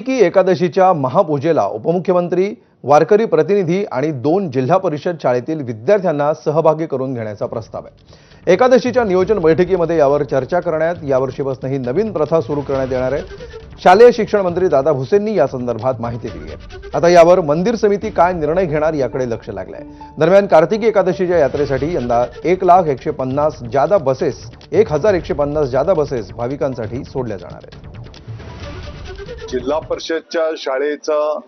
की एकादशीच्या महापूजेला उपमुख्यमंत्री वारकरी प्रतिनिधी आणि दोन जिल्हा परिषद शाळेतील विद्यार्थ्यांना सहभागी करून घेण्याचा प्रस्ताव आहे. एकादशीच्या नियोजन बैठकीमध्ये यावर चर्चा करण्यात यावर्षीपासून ही नवीन प्रथा सुरू करण्यात येणार आहे. शालेय शिक्षण मंत्री दादा भुसेंनी या संदर्भात माहिती दिली आहे. आता यावर मंदिर समिती काय निर्णय घेणार याकडे लक्ष लागलं आहे दरम्यान कार्तिकी एकादशीच्या यात्रेसाठी यंदा एक लाख एकशे पन्नास जादा बसेस एक हजार एकशे पन्नास जादा बसेस भाविकांसाठी सोडल्या जाणार आहेत. जिल्हा परिषदच्या शाळेचा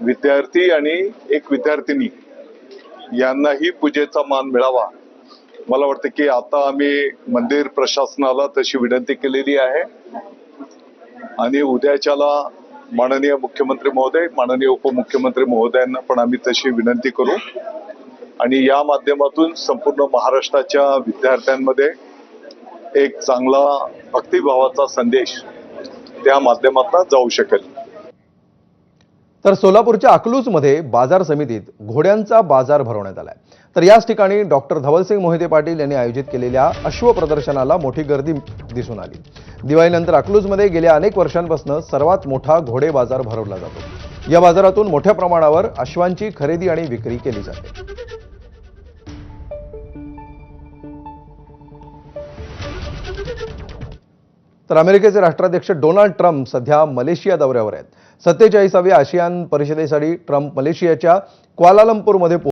विद्यार्थी आणि एक विद्यार्थिनी यांनाही पूजेचा मान मिळावा. मला वाटतं की आता आम्ही मंदिर प्रशासनाला तशी विनंती केलेली आहे. आणि उद्याच्याला माननीय मुख्यमंत्री महोदय माननीय उपमुख्यमंत्री महोदयांना पण आम्ही तशी विनंती करू. आणि या माध्यमातून संपूर्ण महाराष्ट्राच्या विद्यार्थ्यांमध्ये एक चांगला भक्तिभावाचा संदेश त्या माध्यमातून जाऊ शकेल. तर सोलापूरच्या अकलूजमध्ये बाजार समितीत घोड्यांचा बाजार भरवण्यात आलाय. तर याच ठिकाणी डॉक्टर धवलसिंग मोहिते पाटील यांनी आयोजित केलेल्या अश्व प्रदर्शनाला मोठी गर्दी दिसून आली. दिवाळीनंतर अकलूजमध्ये गेल्या अनेक वर्षांपासून सर्वात मोठा घोडे बाजार भरवला जातो. या बाजारातून मोठ्या प्रमाणावर अश्वांची खरेदी आणि विक्री केली जाते. तर अमेरिकेचे राष्ट्राध्यक्ष डोनाल्ड ट्रम्प सध्या मलेशिया दौऱ्यावर आहेत. सत्तेचाळीसाव्या आशियान परिषदेसाठी ट्रम्प मलेशियाच्या क्वालालंपूरमध्ये